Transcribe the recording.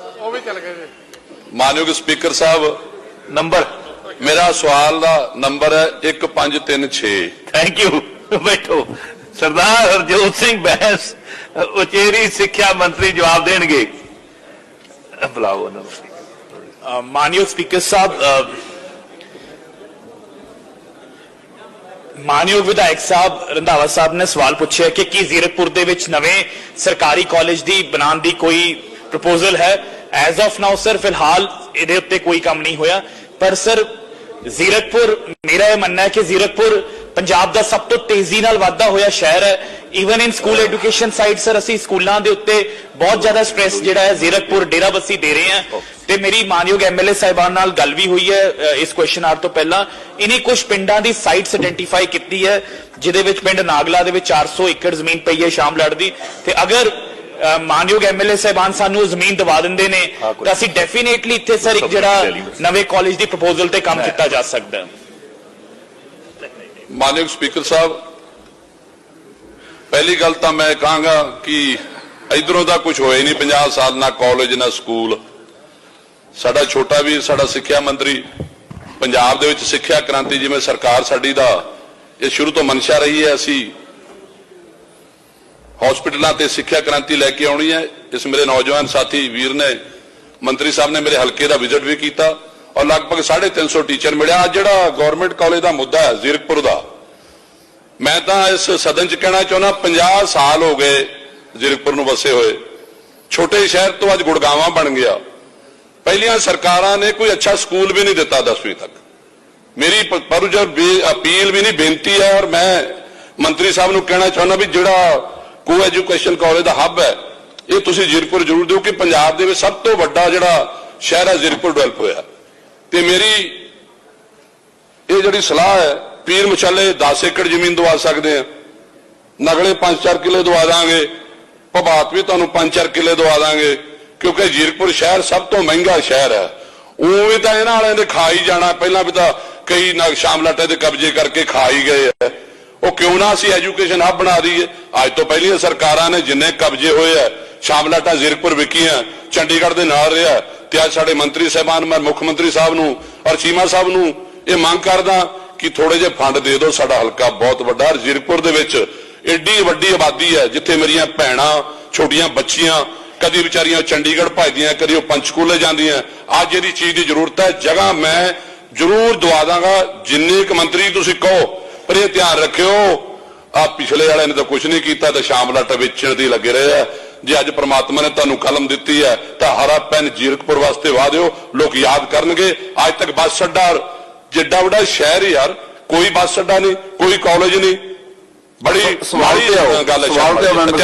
ਉਹ ਵੀ ਚੱਲ ਗਏ ਜੀ। ਮਾਨਯੋਗ ਸਪੀਕਰ ਸਾਹਿਬ ਨੰਬਰ। ਮੇਰਾ ਸਵਾਲ ਦਾ ਨੰਬਰ ਹੈ 1536 ਥੈਂਕ ਯੂ ਬੈਠੋ। ਸਰਦਾਰ ਹਰਜੋਤ ਸਿੰਘ ਬੈਂਸ ਉਚੇਰੀ ਸਿੱਖਿਆ ਮੰਤਰੀ ਜਵਾਬ ਦੇਣਗੇ। ਬੁਲਾਓ ਉਹਨਾਂ ਨੂੰ। ਮਾਨਯੋਗ ਸਪੀਕਰ ਸਾਹਿਬ ਮਾਨਯੋਗ ਵਿਧਾਇਕ ਸਾਹਿਬ ਰੰਧਾਵਾ ਸਾਹਿਬ ਨੇ ਸਵਾਲ ਪੁੱਛਿਆ ਕਿ ਕੀ ਜ਼ੀਰਕਪੁਰ ਦੇ ਵਿੱਚ ਨਵੇਂ ਸਰਕਾਰੀ ਕਾਲਜ ਦੀ ਬਣਾਉਣ ਦੀ ਕੋਈ ਪ੍ਰਪੋਜ਼ਲ ਹੈ ਐਜ਼ ਆਫ ਨਾਓ ਸਰ ਫਿਲਹਾਲ ਇਹਦੇ ਉੱਤੇ ਕੋਈ ਕੰਮ ਨਹੀਂ ਹੋਇਆ ਪਰ ਸਰ ਜ਼ੀਰਕਪੁਰ ਮੇਰਾ ਇਹ ਮੰਨਣਾ ਹੈ ਕਿ ਜ਼ੀਰਕਪੁਰ ਪੰਜਾਬ ਦਾ ਸਭ ਤੋਂ ਤੇਜ਼ੀ ਨਾਲ ਵਾਧਾ ਹੋਇਆ ਸ਼ਹਿਰ ਹੈ even in school education side sir ਅਸੀਂ ਸਕੂਲਾਂ ਦੇ ਉੱਤੇ ਬਹੁਤ ਜ਼ਿਆਦਾ ਸਟ੍ਰੈਸ ਜਿਹੜਾ ਹੈ ਜ਼ੀਰਕਪੁਰ ਡੇਰਾਬੱਸੀ ਦੇ ਰਹੇ ਹਾਂ ਤੇ ਮੇਰੀ ਮਾਨਯੋਗ ਐਮਐਲਏ ਸਾਹਿਬਾਨ ਨਾਲ ਗੱਲ ਵੀ ਹੋਈ ਹੈ ਇਸ ਕੁਐਸਚਨ ਆਰ ਤੋਂ ਪਹਿਲਾਂ ਇਨੀ ਕੁਝ ਪਿੰਡਾਂ ਦੀ ਸਾਈਟਸ ਆਇਡੈਂਟੀਫਾਈ ਕੀਤੀ ਹੈ ਜਿਹਦੇ ਵਿੱਚ ਪਿੰਡ ਨਾਗਲਾ ਦੇ ਵਿੱਚ 400 ਏਕੜ ਜ਼ਮੀਨ ਪਈ ਹੈ ਸ਼ਾਮਲੜ ਦੀ ਤੇ ਅਗਰ ਮਾਨਯੋਗ ਐਮਐਲਏ ਸਾਹਿਬਾਨ ਸਾਨੂੰ ਜ਼ਮੀਨ ਦਵਾ ਦਿੰਦੇ ਨੇ। ਤਾਂ ਅਸੀਂ ਡੈਫੀਨੇਟਲੀ ਇੱਥੇ ਸਰ ਇੱਕ ਜਿਹੜਾ ਨਵੇਂ ਕਾਲਜ ਦੀ ਪ੍ਰਪੋਜ਼ਲ ਤੇ ਕੰਮ ਕੀਤਾ ਜਾ ਸਕਦਾ ਹੈ। ਮਾਨਯੋਗ ਸਪੀਕਰ ਸਾਹਿਬ ਪਹਿਲੀ ਗੱਲ ਤਾਂ ਮੈਂ ਕਹਾਂਗਾ ਕਿ ਇਧਰੋਂ ਦਾ ਕੁਝ ਹੋਇਆ ਹੀ ਨਹੀਂ 50 ਸਾਲ ਨਾ ਕਾਲਜ ਨਾ ਸਕੂਲ ਸਾਡਾ ਛੋਟਾ ਵੀਰ ਸਾਡਾ ਸਿੱਖਿਆ ਮੰਤਰੀ ਪੰਜਾਬ ਦੇ ਵਿੱਚ ਸਿੱਖਿਆ ਕ੍ਰਾਂਤੀ ਜਿਵੇਂ ਸਰਕਾਰ ਸਾਡੀ ਦਾ ਇਹ ਸ਼ੁਰੂ ਤੋਂ ਮਨਸ਼ਾ ਰਹੀ ਹੈ। ਅਸੀਂ ਹਸਪੀਟਲਾਂ ਤੇ ਸਿੱਖਿਆ ਕ੍ਰਾਂਤੀ ਲੈ ਕੇ ਆਉਣੀ ਹੈ। ਇਸ ਮੇਰੇ ਨੌਜਵਾਨ ਸਾਥੀ ਵੀਰ ਨੇ, ਮੰਤਰੀ ਸਾਹਿਬ ਨੇ ਮੇਰੇ ਹਲਕੇ ਦਾ ਵਿਜ਼ਿਟ ਵੀ ਕੀਤਾ ਔਰ ਲਗਭਗ 350 ਟੀਚਰ ਮਿਲਿਆ। ਅੱਜ ਜਿਹੜਾ ਗਵਰਨਮੈਂਟ ਕਾਲਜ ਦਾ ਮੁੱਦਾ ਹੈ, ਜ਼ੀਰਕਪੁਰ ਦਾ, ਮੈਂ ਤਾਂ ਇਸ ਸਦਨ 'ਚ ਕਹਿਣਾ ਚਾਹੁੰਦਾ 50 ਸਾਲ ਹੋ ਗਏ ਜ਼ੀਰਕਪੁਰ ਨੂੰ ਵਸੇ ਹੋਏ। ਛੋਟੇ ਸ਼ਹਿਰ ਤੋਂ ਅੱਜ ਗੁੜਗਾਵਾਂ ਬਣ ਗਿਆ। ਪਹਿਲੀਆਂ ਸਰਕਾਰਾਂ ਨੇ ਕੋਈ ਅੱਛਾ ਸਕੂਲ ਵੀ ਨਹੀਂ ਦਿੱਤਾ 10ਵੀਂ ਤੱਕ। ਮੇਰੀ ਪ- ਪਰੁਜਰ ਅਪੀਲ ਵੀ ਨਹੀਂ, ਬੇਨਤੀ ਹੈ ਔਰ ਮੈਂ ਮੰਤਰੀ ਸਾਹਿਬ ਨੂੰ ਕਹਿਣਾ ਚਾਹੁੰਦਾ ਵੀ ਜਿਹੜਾ ਕੋ ਐਜੂਕੇਸ਼ਨ ਕਾਲਜ ਦਾ ਹੱਬ ਹੈ। ਇਹ ਤੁਸੀਂ ਜ਼ੀਰਕਪੁਰ ਜ਼ਰੂਰ ਦਿਓ ਕਿ ਪੰਜਾਬ ਦੇ ਵਿੱਚ ਸਭ ਤੋਂ ਵੱਡਾ ਜਿਹੜਾ ਸ਼ਹਿਰ ਹੈ ਜ਼ੀਰਕਪੁਰ ਡਿਵੈਲਪ ਹੋਇਆ ਤੇ ਮੇਰੀ ਇਹ ਜਿਹੜੀ ਸਲਾਹ ਹੈ, ਪੀਰ ਮਚਾਲੇ 10 ਏਕੜ ਜ਼ਮੀਨ ਦਵਾ ਸਕਦੇ ਆ ਨਗਲੇ 5-4 ਕਿੱਲੇ ਦਵਾ ਦਾਂਗੇ। ਭਬਾਤ ਵੀ ਤੁਹਾਨੂੰ 5-4 ਕਿੱਲੇ ਦਵਾ ਦਾਂਗੇ। ਕਿਉਂਕਿ ਜੀਰਕਪੁਰ ਸ਼ਹਿਰ ਸਭ ਤੋਂ ਮਹਿੰਗਾ ਸ਼ਹਿਰ ਹੈ। ਉਹ ਵੀ ਤਾਂ ਇਹਨਾਂ ਵਾਲਿਆਂ ਦੇ ਖਾ ਹੀ ਜਾਣਾ। ਪਹਿਲਾਂ ਵੀ ਤਾਂ ਕਈ ਨਗ ਸ਼ਾਮਲਾਟੇ ਦੇ ਕਬਜ਼ੇ ਕਰਕੇ ਖਾ ਹੀ ਗਏ ਆ ਉਹ ਕਿਉਂ ਨਾ ਅਸੀਂ ਐਜੂਕੇਸ਼ਨ ਹੱਬ ਬਣਾ ਦਈਏ? ਅੱਜ ਤੋਂ ਪਹਿਲੀਆਂ ਸਰਕਾਰਾਂ ਨੇ ਜਿੰਨੇ ਕਬਜ਼ੇ ਹੋਏ ਆ ਸ਼ਾਮਲਾਟਾ ਜ਼ੀਰਕਪੁਰ ਵਿਕੀਆਂ ਚੰਡੀਗੜ੍ਹ ਦੇ ਨਾਲ ਰਿਹਾ, ਤੇ ਅੱਜ ਸਾਡੇ ਮੰਤਰੀ ਸਾਹਿਬਾਨ ਮੈਂ, ਮੁੱਖ ਮੰਤਰੀ ਸਾਹਿਬ ਨੂੰ ਔਰ ਚੀਮਾ ਸਾਹਿਬ ਨੂੰ ਇਹ ਮੰਗ ਕਰਦਾ ਕਿ ਥੋੜੇ ਜਿਹੇ ਫੰਡ ਦੇ ਦਿਓ, ਸਾਡਾ ਹਲਕਾ ਬਹੁਤ ਵੱਡਾ ਔਰ ਜ਼ੀਰਕਪੁਰ ਦੇ ਵਿੱਚ ਏਡੀ ਵੱਡੀ ਆਬਾਦੀ ਹੈ, ਜਿੱਥੇ ਮੇਰੀਆਂ ਭੈਣਾਂ, ਛੋਟੀਆਂ ਬੱਚੀਆਂ, ਕਦੀ ਵਿਚਾਰੀਆਂ ਚੰਡੀਗੜ੍ਹ ਭਜਦੀਆਂ, ਕਦੀ ਉਹ ਪੰਚਕੂਲੇ ਜਾਂਦੀਆਂ, ਅੱਜ ਇਹਦੀ ਚੀਜ਼ ਦੀ ਜ਼ਰੂਰਤ ਹੈ, ਜਗ੍ਹਾ ਮੈਂ ਜ਼ਰੂਰ ਦਵਾ ਦਾਂਗਾ, ਜਿੰਨੇ ਕੁ ਮੰਤਰੀ ਤੁਸੀਂ ਕਹੋ ਪਰ ਇਹ ਧਿਆਨ ਰੱਖਿਓ ਆ ਪਿਛਲੇ ਵਾਲਿਆਂ ਨੇ ਤਾਂ ਕੁਝ ਨਹੀਂ ਕੀਤਾ ਤੇ ਸ਼ਾਮਲਾਟਾ ਵੇਚਣ ਦੀ ਲੱਗੇ ਰਹੇ ਆ। ਜੇ ਅੱਜ ਪ੍ਰਮਾਤਮਾ ਨੇ ਤੁਹਾਨੂੰ ਕਲਮ ਦਿੱਤੀ ਹੈ ਤਾਂ ਹਰਾ ਪੈਨ ਜੀਰਕਪੁਰ ਵਾਸਤੇ ਵਾ ਦਿਓ ਲੋਕ ਯਾਦ ਕਰਨਗੇ ਅੱਜ ਤੱਕ ਬੱਸ ਅੱਡਾ ਜਿੱਡਾ ਵੱਡਾ ਸ਼ਹਿਰ ਯਾਰ ਕੋਈ ਬੱਸ ਅੱਡਾ ਨਹੀਂ ਕੋਈ ਕਾਲਜ ਨਹੀਂ। ਬੜੀ ਸਵਾਲ ਤੇ ਗੱਲ ਹੈ ਸਵਾਲ ਤੇ